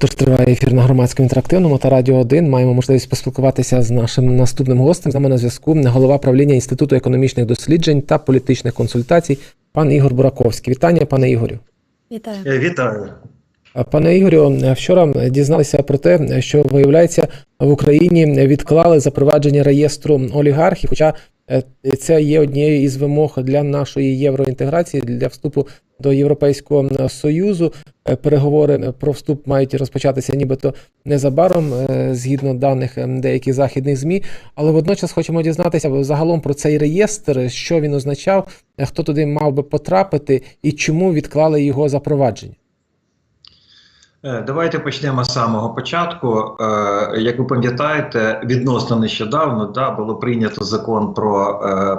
Тож триває ефір на громадському інтерактивному та радіо 1. Маємо можливість поспілкуватися з нашим наступним гостем. З нами на зв'язку голова правління Інституту економічних досліджень та політичних консультацій, пан Ігор Бураковський. Вітання, пане Ігорю. Вітаю. Е, Вітаю. Пане Ігорю, вчора дізналися про те, що виявляється в Україні відклали запровадження реєстру олігархів. Хоча е, це є однією із вимог для нашої євроінтеграції для вступу до Європейського Союзу. Е, Переговори про вступ мають розпочатися нібито незабаром, е, згідно даних е, деяких західних змі. Але водночас хочемо дізнатися загалом про цей реєстр, що він означав, е, хто туди мав би потрапити і чому відклали його запровадження. Е, Давайте почнемо з самого початку. Е, Як ви пам'ятаєте, відносно нещодавно да, було прийнято закон про е,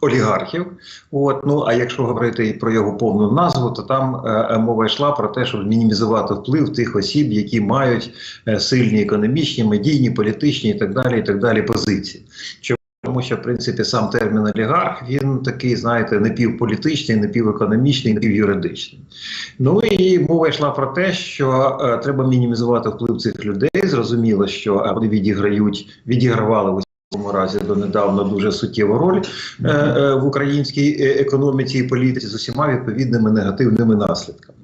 олігархів. От, ну, а якщо говорити про його повну назву, то там е, мова йшла про те, щоб мінімізувати вплив тих осіб, які мають е, сильні економічні, медійні, політичні і так далі, і так далі позиції. Тому що, в принципі, сам термін олігарх він такий, знаєте, напівполітичний, напівекономічний, напівюридичний. Ну і мова йшла про те, що е, треба мінімізувати вплив цих людей. Зрозуміло, що е, вони відіграють, відігравали разі донедавна дуже суттєву роль е, е, в українській е, економіці і політиці з усіма відповідними негативними наслідками.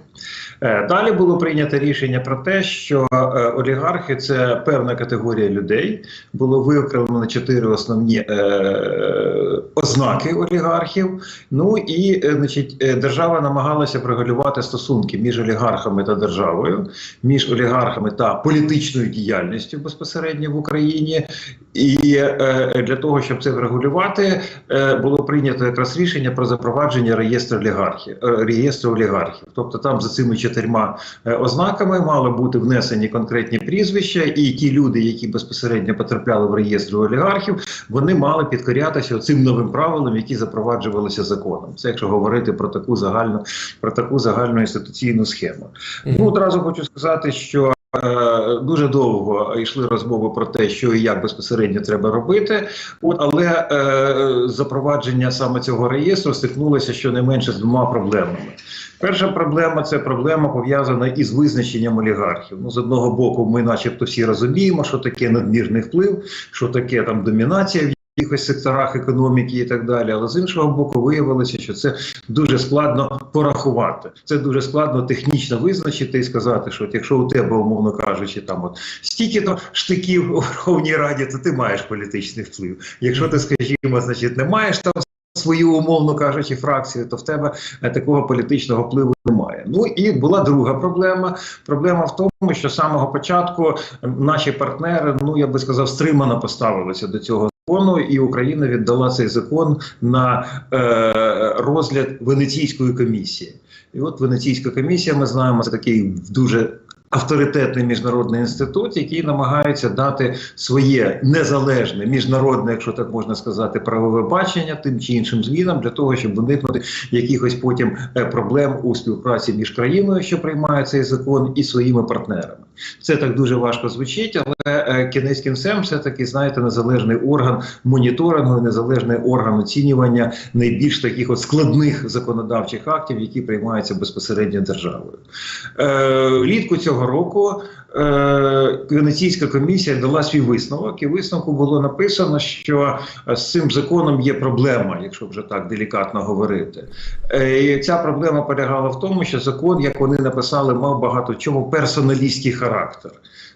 Е, Далі було прийнято рішення про те, що е, олігархи це певна категорія людей. Було виокремлено чотири основні е, ознаки олігархів. Ну і е, значить, держава намагалася врегулювати стосунки між олігархами та державою, між олігархами та політичною діяльністю безпосередньо в Україні. І е, для того, щоб це врегулювати, е, було прийнято якраз рішення про запровадження реєстру олігархів, реєстру олігархів. Тобто там за цими чотирма е, ознаками мали бути внесені конкретні прізвища, і ті люди, які безпосередньо потрапляли в реєстр олігархів, вони мали підкорятися цим новим правилам, які запроваджувалися законом. Це якщо говорити про таку загальну про таку загальну інституційну схему. Ну одразу хочу сказати, що. Е, Дуже довго йшли розмови про те, що і як безпосередньо треба робити, от але е, запровадження саме цього реєстру стикнулося щонайменше з двома проблемами. Перша проблема це проблема пов'язана із визначенням олігархів. Ну, з одного боку, ми, начебто, всі розуміємо, що таке надмірний вплив, що таке там домінація в якихось секторах економіки і так далі. Але з іншого боку, виявилося, що це дуже складно порахувати. Це дуже складно технічно визначити і сказати, що от якщо у тебе, умовно кажучи, там от стільки то штиків у Верховній Раді, то ти маєш політичний вплив. Якщо ти, скажімо, значить, не маєш там свою, умовно кажучи, фракцію, то в тебе е, такого політичного впливу немає. Ну і була друга проблема. Проблема в тому, що з самого початку наші партнери, ну я би сказав, стримано поставилися до цього закону, і Україна віддала цей закон на е, розгляд Венеційської комісії. І от Венеційська комісія, ми знаємо, це такий дуже авторитетний міжнародний інститут, який намагається дати своє незалежне міжнародне, якщо так можна сказати, правове бачення тим чи іншим змінам для того, щоб уникнути якихось потім е, проблем у співпраці між країною, що приймає цей закон, і своїми партнерами. Це так дуже важко звучить, але е, кінець кінцем все таки знаєте незалежний орган моніторингу, незалежний орган оцінювання найбільш таких от складних законодавчих актів, які приймаються безпосередньо державою. Е, влітку цього року е, Венеційська комісія дала свій висновок, і висновку було написано, що е, з цим законом є проблема, якщо вже так делікатно говорити. Е, ця проблема полягала в тому, що закон, як вони написали, мав багато чому персоналістський характер.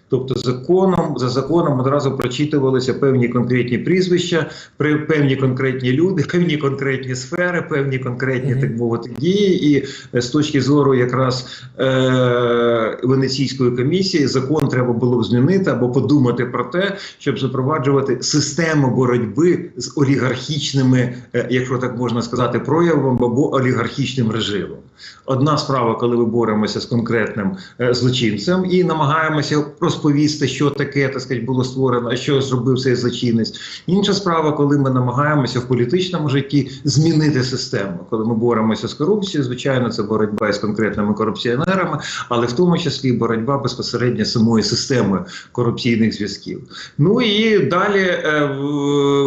Тобто законом за законом одразу прочитувалися певні конкретні прізвища, певні конкретні люди, певні конкретні сфери, певні конкретні так мовити дії. І е, з точки зору якраз е, Венеційської комісії закон треба було б змінити або подумати про те, щоб запроваджувати систему боротьби з олігархічними, е, якщо так можна сказати, проявом або олігархічним режимом. Одна справа, коли ми боремося з конкретним е, злочинцем і намагаємося розповісти, що таке так сказать, було створено, що зробив цей злочинець. Інша справа, коли ми намагаємося в політичному житті змінити систему, коли ми боремося з корупцією, звичайно, це боротьба із конкретними корупціонерами, але в тому числі боротьба безпосередньо самої системи корупційних зв'язків. Ну і далі е,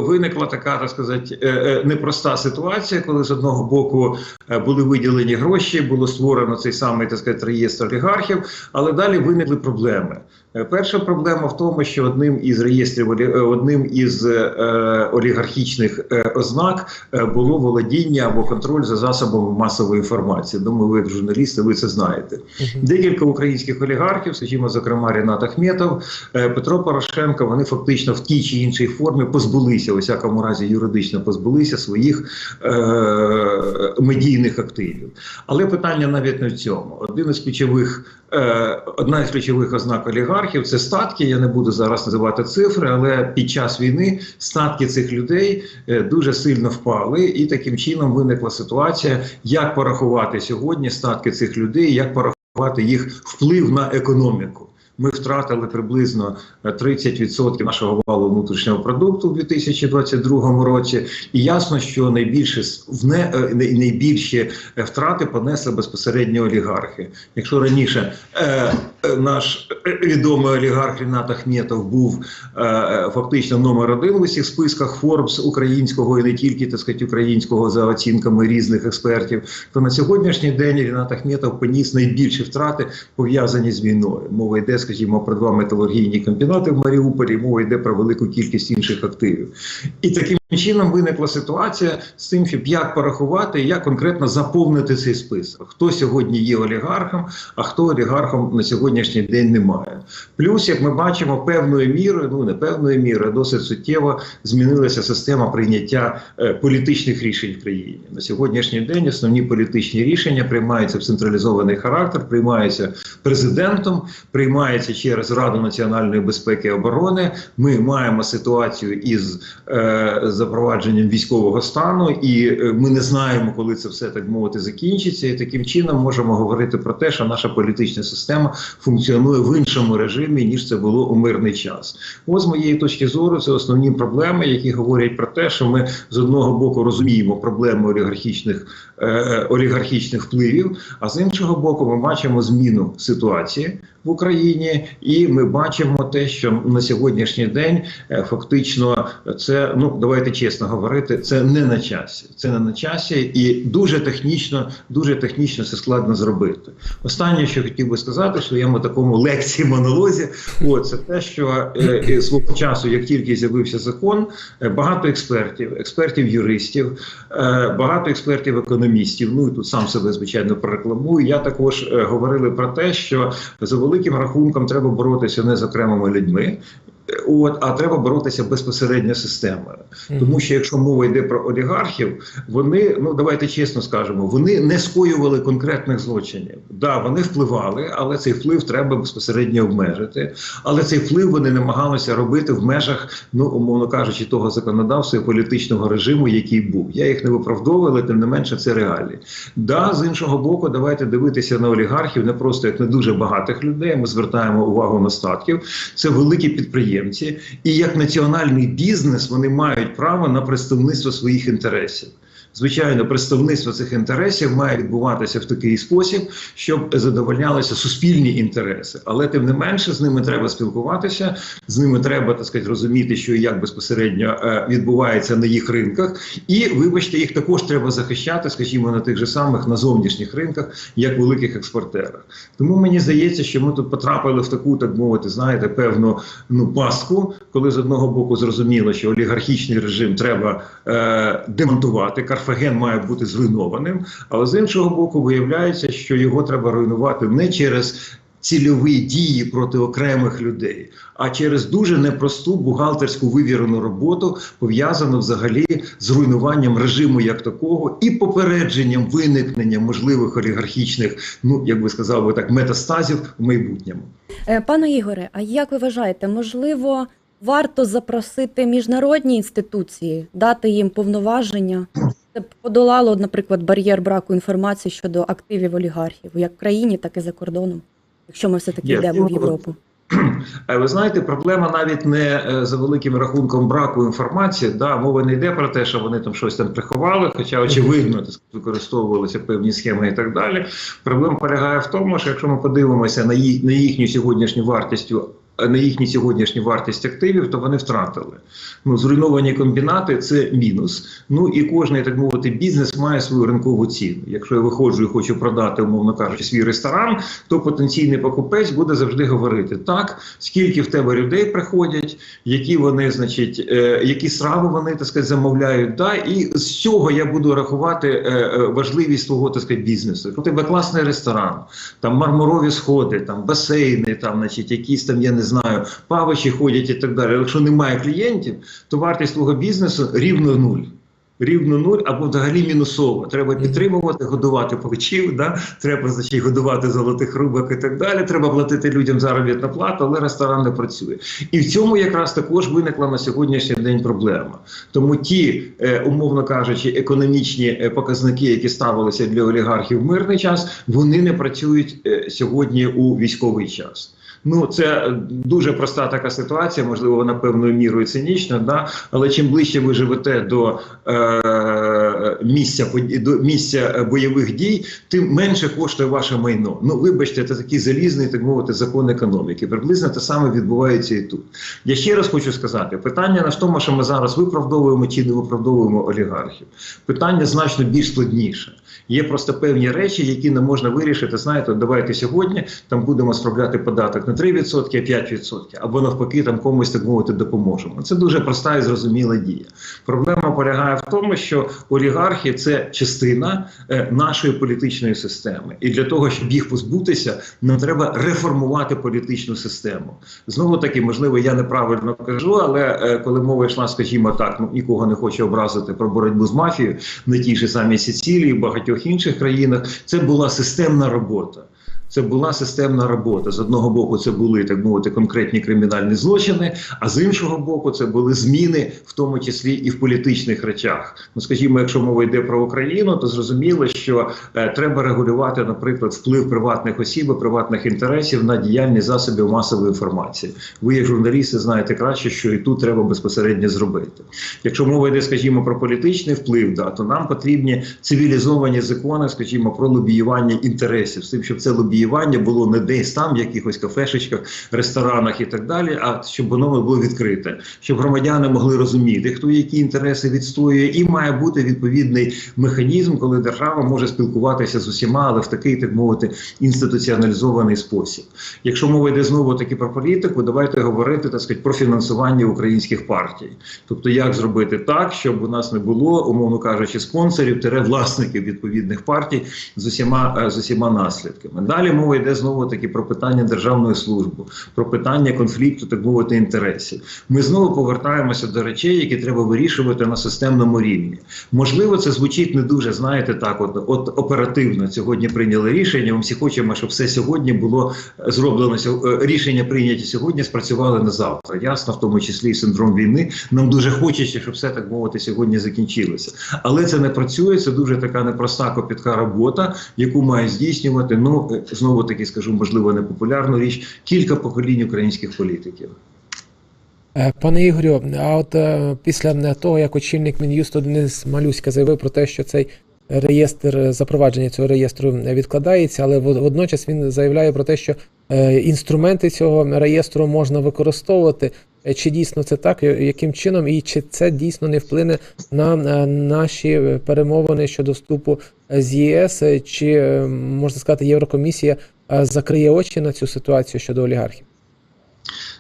виникла така, так сказати, е, е, непроста ситуація, коли з одного боку е, були виділені гроші, було створено цей самий так сказати, реєстр олігархів, але далі виникли проблеми. Е, Перша проблема в тому, що одним із реєстрів е, одним із е, олігархічних е, ознак е, було володіння або контроль за засобами масової інформації. Думаю, ви журналісти, ви це знаєте. Декілька українських олігархів, скажімо, зокрема Рінат Ахметов, е, Петро Порошенко, вони фактично в тій чи іншій формі позбулися, у всякому разі юридично позбулися своїх е- медійних активів. Але питання навіть не в цьому. Один із ключових, е- одна із ключових ознак олігархів це статки. Я не буду зараз називати цифри, але під час війни статки цих людей е, дуже сильно впали, і таким чином виникла ситуація, як порахувати сьогодні статки цих людей, як порахувати їх вплив на економіку. Ми втратили приблизно е, 30% нашого валу внутрішнього продукту у 2022 році, і ясно, що найбільше вне е, найбільші е, втрати понесли безпосередньо олігархи. Якщо раніше е, е, наш е, відомий олігарх Рінат Ахметов був е, е, фактично номер один в усіх списках Forbes українського і не тільки так сказати, українського за оцінками різних експертів, то на сьогоднішній день Рінат Ахметов поніс найбільші втрати пов'язані з війною. Мова йде, скажімо, про два металургійні комбінати в Маріуполі, мова йде про велику кількість інших активів. І таким чином виникла ситуація з тим, щоб як порахувати, як конкретно заповнити цей список. Хто сьогодні є олігархом, а хто олігархом на сьогоднішній день немає. Плюс, як ми бачимо, певною мірою, ну не певною мірою, досить суттєво змінилася система прийняття е, політичних рішень в країні. На сьогоднішній день основні політичні рішення приймаються в централізований характер, приймаються президентом, приймаються через Раду національної безпеки і оборони. Ми маємо ситуацію із е, запровадженням військового стану, і е, ми не знаємо, коли це все так мовити закінчиться. І таким чином можемо говорити про те, що наша політична система функціонує в іншому режимі ніж це було у мирний час. Ось з моєї точки зору, це основні проблеми, які говорять про те, що ми з одного боку розуміємо проблеми олігархічних е, е, олігархічних впливів, а з іншого боку, ми бачимо зміну ситуації в Україні, і ми бачимо те, що на сьогоднішній день е, фактично це ну давайте чесно говорити, це не на часі. Це не на часі, і дуже технічно, дуже технічно це складно зробити. Останнє, що хотів би сказати, в своєму такому лекції монолозі, от це те, що е, свого часу, як тільки з'явився закон, е, багато експертів, експертів, юристів, е, багато експертів, економістів. Ну і тут сам себе звичайно прорекламую. Я також е, говорили про те, що за великим рахунком треба боротися не з окремими людьми. От, а треба боротися безпосередньо з системою. Тому що якщо мова йде про олігархів, вони ну давайте чесно скажемо, вони не скоювали конкретних злочинів. Да, вони впливали, але цей вплив треба безпосередньо обмежити. Але цей вплив вони намагалися робити в межах, ну умовно кажучи, того законодавства і політичного режиму, який був. Я їх не виправдовую, але тим не менше це реалії. Да, з іншого боку, давайте дивитися на олігархів не просто як на дуже багатих людей. Ми звертаємо увагу на статків. Це великі підприємці, і як національний бізнес вони мають право на представництво своїх інтересів. Звичайно, представництво цих інтересів має відбуватися в такий спосіб, щоб задовольнялися суспільні інтереси. Але тим не менше з ними треба спілкуватися, з ними треба так сказати, розуміти, що і як безпосередньо е, відбувається на їх ринках. І вибачте, їх також треба захищати, скажімо, на тих же самих на зовнішніх ринках, як великих експортерах. Тому мені здається, що ми тут потрапили в таку, так мовити, знаєте, певну ну пастку, коли з одного боку зрозуміло, що олігархічний режим треба е, демонтувати. Карфаген має бути зруйнованим, але з іншого боку, виявляється, що його треба руйнувати не через. Цільові дії проти окремих людей, а через дуже непросту бухгалтерську вивірену роботу, пов'язану взагалі з руйнуванням режиму як такого і попередженням виникнення можливих олігархічних, ну як би сказав би так, метастазів в майбутньому. Е, Пане Ігоре, а як ви вважаєте, можливо, варто запросити міжнародні інституції, дати їм повноваження? Це подолало, наприклад, бар'єр браку інформації щодо активів олігархів, як в країні, так і за кордоном, якщо ми все-таки йдемо в Європу. Е, Ви знаєте, проблема навіть не е, за великим рахунком браку інформації. Да, мова не йде про те, що вони там щось там приховали, хоча очевидно використовувалися певні схеми і так далі. Проблема полягає в тому, що якщо ми подивимося на, їх, на їхню сьогоднішню вартість. На їхню сьогоднішню вартість активів, то вони втратили. Ну, зруйновані комбінати це мінус. Ну і кожний, так мовити, бізнес має свою ринкову ціну. Якщо я виходжу і хочу продати, умовно кажучи, свій ресторан, то потенційний покупець буде завжди говорити так, скільки в тебе людей приходять, які вони, значить, е, які страви вони так сказати, замовляють. Да, і з цього я буду рахувати е, е, важливість твого так сказати, бізнесу. Якщо у тебе класний ресторан, там мармурові сходи, там басейни, там, значить, якісь там, я не знаю, павичі ходять і так далі. Якщо немає клієнтів, то вартість твого бізнесу рівно нуль. Рівно нуль або взагалі мінусово. Треба підтримувати, годувати павичів, да? треба значить, годувати золотих рубок і так далі. Треба платити людям заробітну плату, але ресторан не працює. І в цьому якраз також виникла на сьогоднішній день проблема. Тому ті, е, умовно кажучи, економічні е, показники, які ставилися для олігархів в мирний час, вони не працюють е, сьогодні у військовий час. Ну, це дуже проста така ситуація, можливо, вона певною мірою цинічна, да? але чим ближче ви живете до е- місця місця е, бойових дій, тим менше коштує ваше майно. Ну, вибачте, це такий залізний, так мовити, закон економіки. Приблизно те саме відбувається і тут. Я ще раз хочу сказати: питання не в тому, що ми зараз виправдовуємо чи не виправдовуємо олігархів. Питання значно більш складніше. Є просто певні речі, які не можна вирішити. Знаєте, давайте сьогодні там будемо справляти податок не 3%, а 5%, або навпаки, там комусь так мовити допоможемо. Це дуже проста і зрозуміла дія. Проблема полягає в тому, що олігархи це частина е, нашої політичної системи, і для того, щоб їх позбутися, нам треба реформувати політичну систему. Знову таки, можливо, я неправильно кажу, але е, коли мова йшла, скажімо так, ну нікого не хочу образити про боротьбу з мафією на тій ж самій Сіцілії, багатьох інших країнах, це була системна робота. Це була системна робота. З одного боку, це були так мовити конкретні кримінальні злочини, а з іншого боку, це були зміни, в тому числі і в політичних речах. Ну, скажімо, якщо мова йде про Україну, то зрозуміло, що е, треба регулювати, наприклад, вплив приватних осіб, і приватних інтересів на діяльність засобів масової інформації. Ви, як журналісти, знаєте краще, що і тут треба безпосередньо зробити. Якщо мова йде, скажімо, про політичний вплив, да, то нам потрібні цивілізовані закони, скажімо, про лобіювання інтересів, з тим, щоб це лобіювання було не десь там, в якихось кафешечках, ресторанах і так далі, а щоб воно було відкрите, щоб громадяни могли розуміти, хто які інтереси відстоює, і має бути відповідний механізм, коли держава може спілкуватися з усіма, але в такий, так мовити, інституціоналізований спосіб. Якщо мова йде знову таки про політику, давайте говорити так сказати, про фінансування українських партій. Тобто, як зробити так, щоб у нас не було, умовно кажучи, спонсорів, тире власників відповідних партій з усіма з усіма наслідками. Далі мова йде знову таки про питання державної служби, про питання конфлікту, так мовити, інтересів. Ми знову повертаємося до речей, які треба вирішувати на системному рівні. Можливо, це звучить не дуже, знаєте, так, от, от оперативно сьогодні прийняли рішення. Ми всі хочемо, щоб все сьогодні було е, зроблено е, рішення прийняті сьогодні, спрацювали на завтра. Ясно, в тому числі і синдром війни. Нам дуже хочеться, щоб все так мовити сьогодні закінчилося. Але це не працює. Це дуже така непроста копітка робота, яку має здійснювати. Ну е, знову таки скажу, можливо, непопулярну річ кілька поколінь українських політиків. Е, Пане Ігорю, а от е, після того, як очільник Мін'юсту Денис Малюська заявив про те, що цей реєстр е, запровадження цього реєстру відкладається, але водночас він заявляє про те, що інструменти цього реєстру можна використовувати. Е, Чи дійсно це так? Яким чином, і чи це дійсно не вплине на е, наші е, перемовини щодо вступу е, з ЄС? Е, Чи е, можна сказати, Єврокомісія е, закриє очі на цю ситуацію щодо олігархів?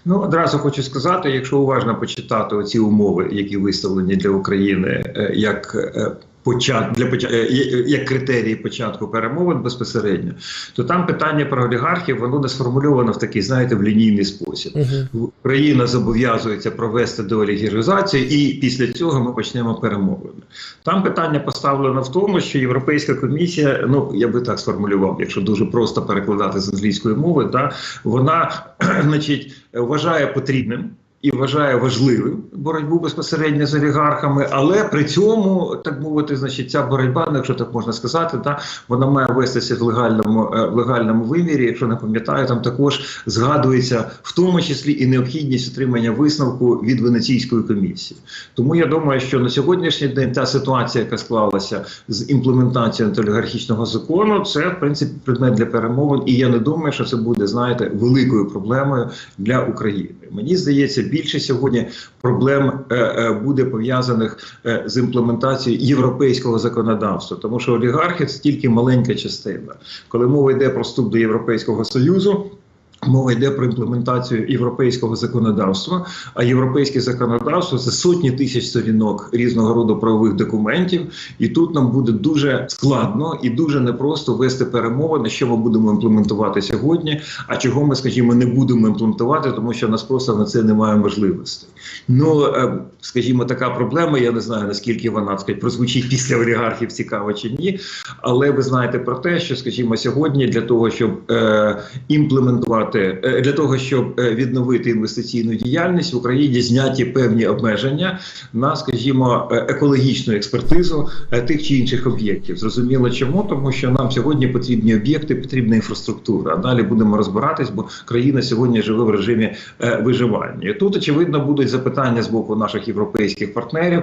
Ну одразу хочу сказати, якщо уважно почитати оці умови, які виставлені для України, е, як е, почат для поча- е, як критерії початку перемовин безпосередньо, то там питання про олігархів воно не сформульовано в такий, знаєте, в лінійний спосіб. Угу. Україна зобов'язується провести деолігаризацію, і після цього ми почнемо перемовини. Там питання поставлено в тому, що Європейська комісія, ну я би так сформулював, якщо дуже просто перекладати з англійської мови, да, вона значить, вважає потрібним. І вважає важливим боротьбу безпосередньо з олігархами, але при цьому так мовити, значить, ця боротьба, ну, якщо так можна сказати, та вона має вестися в легальному е, в легальному вимірі. Якщо не пам'ятаю, там також згадується в тому числі і необхідність отримання висновку від Венеційської комісії. Тому я думаю, що на сьогоднішній день та ситуація, яка склалася з імплементацією антиолігархічного закону, це в принципі предмет для перемовин. І я не думаю, що це буде, знаєте, великою проблемою для України. Мені здається, більше сьогодні проблем е, е, буде пов'язаних е, з імплементацією європейського законодавства, тому що олігархи це тільки маленька частина. Коли мова йде про вступ до Європейського союзу. Мова йде про імплементацію європейського законодавства. А європейське законодавство це сотні тисяч сторінок різного роду правових документів, і тут нам буде дуже складно і дуже непросто вести перемовини, що ми будемо імплементувати сьогодні. А чого ми, скажімо, не будемо імплементувати, тому що нас просто на це немає можливостей. Ну е, скажімо, така проблема. Я не знаю наскільки вона так прозвучить після олігархів, цікаво чи ні. Але ви знаєте про те, що, скажімо, сьогодні для того, щоб е, імплементувати е, для того, щоб е, відновити інвестиційну діяльність в Україні, зняті певні обмеження на, скажімо, е, екологічну експертизу тих чи інших об'єктів. Зрозуміло, чому тому, що нам сьогодні потрібні об'єкти, потрібна інфраструктура. А далі будемо розбиратись, бо країна сьогодні живе в режимі виживання. І тут очевидно будуть запитання з боку наших європейських партнерів,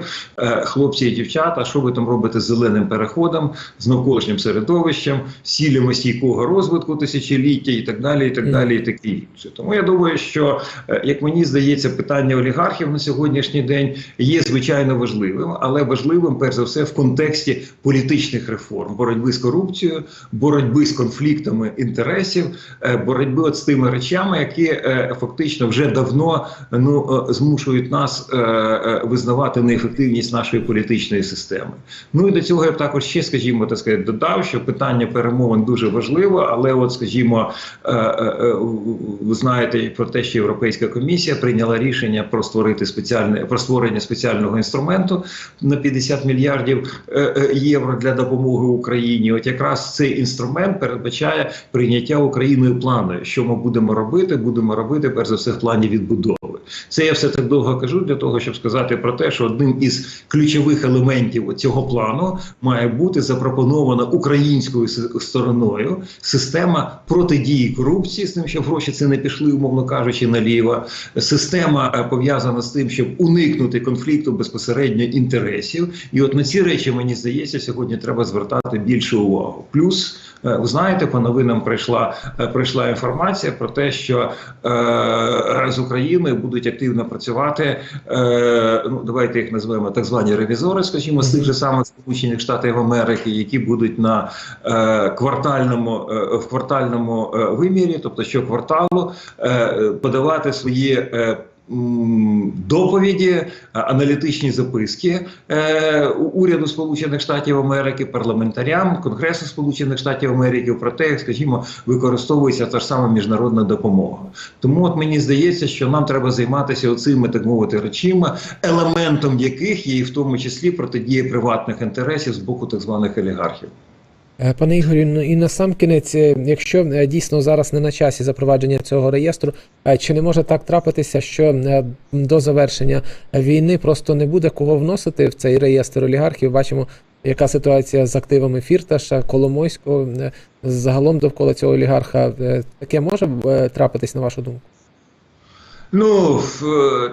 хлопці і дівчата, що ви там робите з зеленим переходом, з навколишнім середовищем, з цілями стійкого розвитку тисячоліття і так далі, і так далі, і. Тому я думаю, що е, як мені здається, питання олігархів на сьогоднішній день є звичайно важливим, але важливим перш за все в контексті політичних реформ, боротьби з корупцією, боротьби з конфліктами інтересів, е, боротьби от з тими речами, які е, фактично вже давно ну змушують нас визнавати неефективність нашої політичної системи. Ну і до цього я б також ще, скажімо, так сказати, додав, що питання перемовин дуже важливо, але, от, скажімо, ви знаєте про те, що Європейська комісія прийняла рішення про створити спеціальне про створення спеціального інструменту на 50 мільярдів е, е, євро для допомоги Україні. От якраз цей інструмент передбачає прийняття Україною плану, що ми будемо робити. Будемо робити перш за все в плані відбудови. Це я все так довго кажу для того, щоб сказати про те, що одним із ключових елементів цього плану має бути запропонована українською стороною система протидії корупції, з тим, щоб гроші це не пішли, умовно кажучи, наліво. Система е, пов'язана з тим, щоб уникнути конфлікту безпосередньо інтересів. І от на ці речі мені здається, сьогодні треба звертати більше увагу. Плюс. Е, Ви знаєте, по новинам прийшла е, прийшла інформація про те, що е, з Україною будуть активно працювати. Е, ну давайте їх назвемо так звані ревізори, скажімо, з тих же самих Сполучених Штатів Америки, які будуть на е, квартальному е, в квартальному е, вимірі, тобто щокварталу, е, подавати свої. Е, Доповіді, аналітичні записки е, уряду Сполучених Штатів Америки, парламентарям, Конгресу Сполучених Штатів Америки про те, як скажімо, використовується та ж сама міжнародна допомога. Тому от мені здається, що нам треба займатися оцими, так мовити, речима, елементом яких є і в тому числі протидія приватних інтересів з боку так званих олігархів. Е, Пане Ігорю, ну і на сам кінець, е, якщо е, дійсно зараз не на часі запровадження цього реєстру, чи не може так трапитися, що до завершення війни просто не буде кого вносити в цей реєстр олігархів? Бачимо, яка ситуація з активами Фірташа, Коломойського, загалом довкола цього олігарха. Таке може трапитись, на вашу думку? Ну,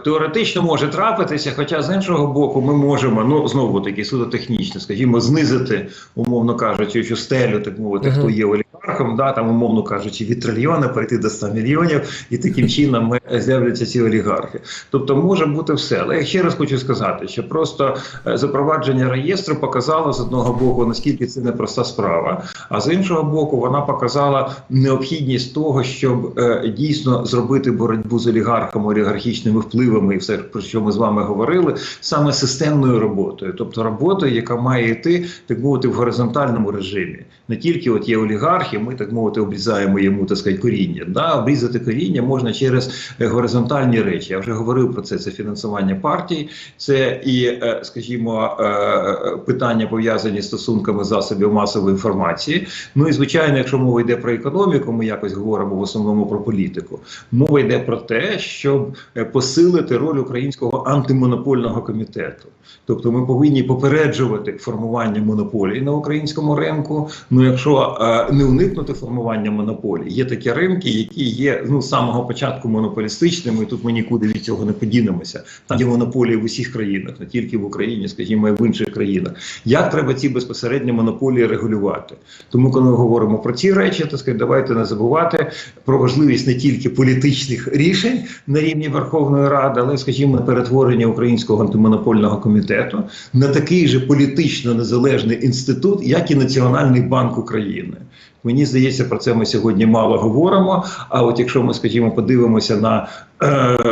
теоретично може трапитися, хоча з іншого боку, ми можемо, ну знову таки, суто технічно, скажімо, знизити, умовно кажучи, цю стелю, так мовити, Ага. хто є олігархом, да, там, умовно кажучи, від трильйона перейти до 100 мільйонів, і таким чином ми з'являться ці олігархи. Тобто може бути все. Але я ще раз хочу сказати, що просто е, запровадження реєстру показало з одного боку, наскільки це непроста справа, а з іншого боку, вона показала необхідність того, щоб е, дійсно зробити боротьбу з олігархами, олігархічними впливами, і все про що ми з вами говорили, саме системною роботою, тобто роботою, яка має йти так мовити в горизонтальному режимі Не тільки от є олігархи, ми так мовити обрізаємо йому так сказати, коріння. Да? Обрізати коріння можна через е, горизонтальні речі. Я вже говорив про це. Це фінансування партій, це і, е, скажімо, е, питання пов'язані з стосунками засобів масової інформації. Ну і звичайно, якщо мова йде про економіку, ми якось говоримо в основному про політику. Мова йде про те, щоб посилити роль українського антимонопольного комітету. Тобто ми повинні попереджувати формування монополій на українському ринку. Ну якщо е, не уникнути формування монополій, є такі ринки, які є ну з самого початку монополістичними. і Тут ми нікуди від цього не подінемося. Там є монополії в усіх країнах, не тільки в Україні, скажімо, і в інших країнах. Як треба ці безпосередньо монополії регулювати? Тому, коли ми говоримо про ці речі, то сказати, давайте не забувати про важливість не тільки політичних рішень на рівні Верховної Ради, але, скажімо, перетворення українського антимонопольного комітету на такий же політично незалежний інститут, як і Національний банк України. Мені здається, про це ми сьогодні мало говоримо. А от якщо ми, скажімо, подивимося на е, е,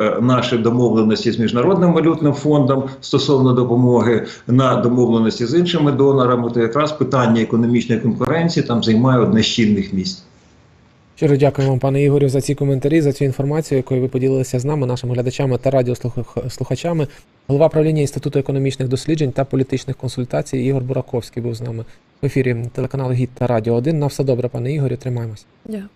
е, наші домовленості з міжнародним валютним фондом стосовно допомоги на домовленості з іншими донорами, то якраз питання економічної конкуренції там займає одне з чинних місць. Щиро дякую вам, пане Ігорю, за ці коментарі, за цю інформацію, якою ви поділилися з нами, нашими глядачами та радіослухачами. Голова правління Інституту економічних досліджень та політичних консультацій Ігор Бураковський був з нами в ефірі телеканалу Гіт та Радіо 1. На все добре, пане Ігорю, тримаємось. Дякую.